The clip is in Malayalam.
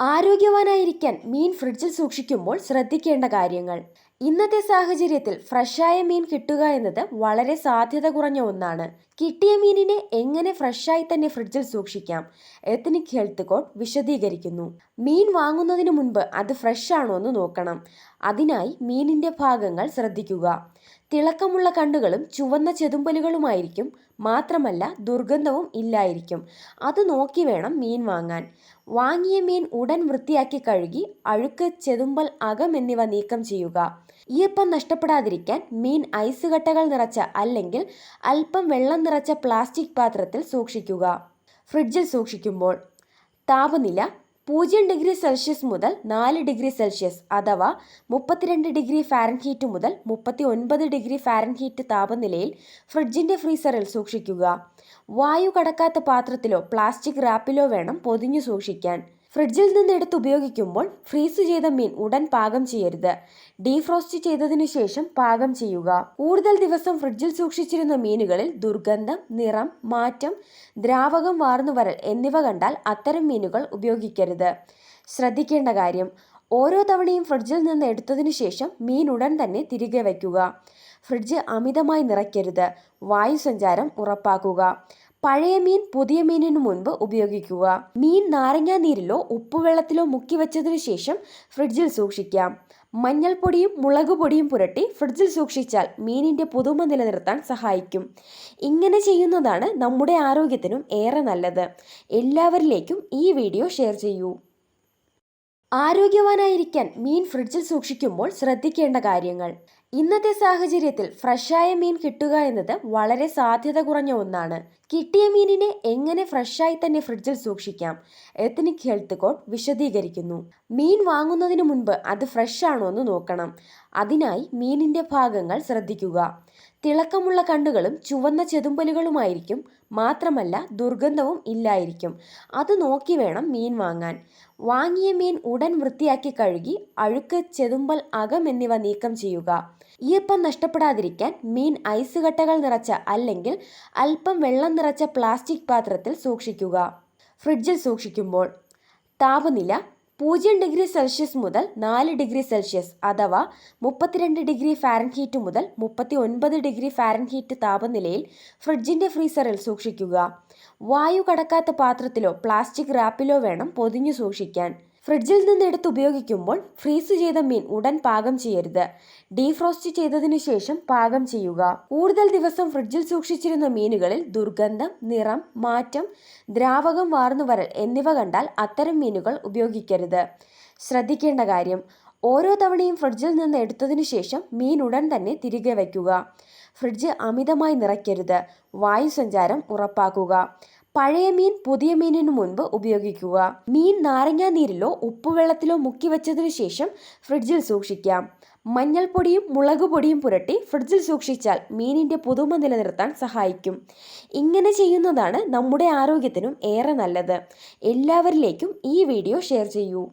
ആരോഗ്യവാനായിരിക്കാൻ മീൻ ഫ്രിഡ്ജിൽ സൂക്ഷിക്കുമ്പോൾ ശ്രദ്ധിക്കേണ്ട കാര്യങ്ങൾ. ഇന്നത്തെ സാഹചര്യത്തിൽ ഫ്രഷായ മീൻ കിട്ടുക എന്നത് വളരെ സാധ്യത കുറഞ്ഞ ഒന്നാണ്. കിട്ടിയ മീനിനെ എങ്ങനെ ഫ്രഷായി തന്നെ ഫ്രിഡ്ജിൽ സൂക്ഷിക്കാം? എത്നിക് ഹെൽത്ത് കോഡ് വിശദീകരിക്കുന്നു. മീൻ വാങ്ങുന്നതിന് മുൻപ് അത് ഫ്രഷ് ആണോ എന്ന് നോക്കണം. അതിനായി മീനിന്റെ ഭാഗങ്ങൾ ശ്രദ്ധിക്കുക. തിളക്കമുള്ള കണ്ണുകളും ചുവന്ന ചെതുമ്പലുകളുമായിരിക്കും. മാത്രമല്ല ദുർഗന്ധവും ഇല്ലായിരിക്കും. അത് നോക്കി വേണം മീൻ വാങ്ങാൻ. വാങ്ങിയ മീൻ ഉടൻ വൃത്തിയാക്കി കഴുകി അഴുക്ക് ചെതുമ്പൽ അകം എന്നിവ നീക്കം ചെയ്യുക. ഈർപ്പം നഷ്ടപ്പെടാതിരിക്കാൻ മീൻ ഐസ് കട്ടകൾ നിറച്ച അല്ലെങ്കിൽ അല്പം വെള്ളം നിറച്ച പ്ലാസ്റ്റിക് പാത്രത്തിൽ സൂക്ഷിക്കുക. ഫ്രിഡ്ജിൽ സൂക്ഷിക്കുമ്പോൾ താപനില പൂജ്യം ഡിഗ്രി സെൽഷ്യസ് മുതൽ നാല് ഡിഗ്രി സെൽഷ്യസ് അഥവാ മുപ്പത്തിരണ്ട് ഡിഗ്രി ഫാരൻഹീറ്റ് മുതൽ മുപ്പത്തി ഒൻപത് ഡിഗ്രി ഫാരൻഹീറ്റ് താപനിലയിൽ ഫ്രിഡ്ജിന്റെ ഫ്രീസറിൽ സൂക്ഷിക്കുക. വായു കടക്കാത്ത പാത്രത്തിലോ പ്ലാസ്റ്റിക് റാപ്പിലോ വേണം പൊതിഞ്ഞു സൂക്ഷിക്കാൻ. ഫ്രിഡ്ജിൽ നിന്ന് എടുത്ത് ഉപയോഗിക്കുമ്പോൾ ഫ്രീസ് ചെയ്ത മീൻ ഉടൻ പാകം ചെയ്യരുത്. ഡീഫ്രോസ്റ്റ് ചെയ്തതിനു ശേഷം പാകം ചെയ്യുക. കൂടുതൽ ദിവസം ഫ്രിഡ്ജിൽ സൂക്ഷിച്ചിരുന്ന മീനുകളിൽ ദുർഗന്ധം നിറം മാറ്റം ദ്രാവകം വാർന്നു വരൽ എന്നിവ കണ്ടാൽ അത്തരം മീനുകൾ ഉപയോഗിക്കരുത്. ശ്രദ്ധിക്കേണ്ട കാര്യം ഓരോ തവണയും ഫ്രിഡ്ജിൽ നിന്ന് എടുത്തതിനു ശേഷം മീൻ ഉടൻ തന്നെ തിരികെ വയ്ക്കുക. ഫ്രിഡ്ജ് അമിതമായി നിറയ്ക്കരുത്. വായു സഞ്ചാരം ഉറപ്പാക്കുക. പഴയ മീൻ പുതിയ മീനിനു മുൻപ് ഉപയോഗിക്കുക. മീൻ നാരങ്ങാ നീരിലോ ഉപ്പുവെള്ളത്തിലോ മുക്കി വെച്ചതിനു ശേഷം ഫ്രിഡ്ജിൽ സൂക്ഷിക്കാം. മഞ്ഞൾപ്പൊടിയും മുളക് പൊടിയും പുരട്ടി ഫ്രിഡ്ജിൽ സൂക്ഷിച്ചാൽ മീനിന്റെ പുതുമ നിലനിർത്താൻ സഹായിക്കും. ഇങ്ങനെ ചെയ്യുന്നതാണ് നമ്മുടെ ആരോഗ്യത്തിനും ഏറെ നല്ലത്. എല്ലാവരിലേക്കും ഈ വീഡിയോ ഷെയർ ചെയ്യൂ. ആരോഗ്യവാനായിരിക്കാൻ മീൻ ഫ്രിഡ്ജിൽ സൂക്ഷിക്കുമ്പോൾ ശ്രദ്ധിക്കേണ്ട കാര്യങ്ങൾ. ഇന്നത്തെ സാഹചര്യത്തിൽ ഫ്രഷായ മീൻ കിട്ടുക എന്നത് വളരെ സാധ്യത കുറഞ്ഞ ഒന്നാണ്. കിട്ടിയ മീനിനെ എങ്ങനെ ഫ്രഷായി തന്നെ ഫ്രിഡ്ജിൽ സൂക്ഷിക്കാം? എത്നിക് ഹെൽത്ത് കോഡ് വിശദീകരിക്കുന്നു. മീൻ വാങ്ങുന്നതിന് മുൻപ് അത് ഫ്രഷ് ആണോ എന്ന് നോക്കണം. അതിനായി മീനിന്റെ ഭാഗങ്ങൾ ശ്രദ്ധിക്കുക. തിളക്കമുള്ള കണ്ണുകളും ചുവന്ന ചെതുമ്പലുകളുമായിരിക്കും. മാത്രമല്ല ദുർഗന്ധവും ഇല്ലായിരിക്കും. അത് നോക്കി വേണം മീൻ വാങ്ങാൻ. വാങ്ങിയ മീൻ ഉടൻ വൃത്തിയാക്കി കഴുകി അഴുക്ക് ചെതുമ്പൽ അകം എന്നിവ നീക്കം ചെയ്യുക. ഈർപ്പം നഷ്ടപ്പെടാതിരിക്കാൻ മീൻ ഐസ് കട്ടകൾ നിറച്ച അല്ലെങ്കിൽ അല്പം വെള്ളം നിറച്ച പ്ലാസ്റ്റിക് പാത്രത്തിൽ സൂക്ഷിക്കുക. ഫ്രിഡ്ജിൽ സൂക്ഷിക്കുമ്പോൾ താപനില പൂജ്യം ഡിഗ്രി സെൽഷ്യസ് മുതൽ നാല് ഡിഗ്രി സെൽഷ്യസ് അഥവാ മുപ്പത്തിരണ്ട് ഡിഗ്രി ഫാരൻഹീറ്റ് മുതൽ മുപ്പത്തി ഒൻപത് ഡിഗ്രി ഫാരൻഹീറ്റ് താപനിലയിൽ ഫ്രിഡ്ജിന്റെ ഫ്രീസറിൽ സൂക്ഷിക്കുക. വായു കടക്കാത്ത പാത്രത്തിലോ പ്ലാസ്റ്റിക് റാപ്പിലോ വേണം പൊതിഞ്ഞു സൂക്ഷിക്കാൻ. ഫ്രിഡ്ജിൽ നിന്ന് എടുത്ത് ഉപയോഗിക്കുമ്പോൾ ഫ്രീസ് ചെയ്ത മീൻ ഉടൻ പാകം ചെയ്യരുത്. ഡീഫ്രോസ്റ്റ് ചെയ്തതിനു ശേഷം പാകം ചെയ്യുക. കൂടുതൽ ദിവസം ഫ്രിഡ്ജിൽ സൂക്ഷിച്ചിരുന്ന മീനുകളിൽ ദുർഗന്ധം നിറം മാറ്റം ദ്രാവകം വാർന്നു വരൽ എന്നിവ കണ്ടാൽ അത്തരം മീനുകൾ ഉപയോഗിക്കരുത്. ശ്രദ്ധിക്കേണ്ട കാര്യം ഓരോ തവണയും ഫ്രിഡ്ജിൽ നിന്ന് എടുത്തതിനു ശേഷം മീൻ ഉടൻ തന്നെ തിരികെ വയ്ക്കുക. ഫ്രിഡ്ജ് അമിതമായി നിറയ്ക്കരുത്. വായു സഞ്ചാരം ഉറപ്പാക്കുക. പഴയ മീൻ പുതിയ മീനിനു മുൻപ് ഉപയോഗിക്കുക. മീൻ നാരങ്ങാ നീരിലോ ഉപ്പുവെള്ളത്തിലോ മുക്കി വെച്ചതിനു ശേഷം ഫ്രിഡ്ജിൽ സൂക്ഷിക്കാം. മഞ്ഞൾപ്പൊടിയും മുളക് പൊടിയും പുരട്ടി ഫ്രിഡ്ജിൽ സൂക്ഷിച്ചാൽ മീനിന്റെ പുതുമ നിലനിർത്താൻ സഹായിക്കും. ഇങ്ങനെ ചെയ്യുന്നതാണ് നമ്മുടെ ആരോഗ്യത്തിനും ഏറെ നല്ലത്. എല്ലാവരിലേക്കും ഈ വീഡിയോ ഷെയർ ചെയ്യൂ.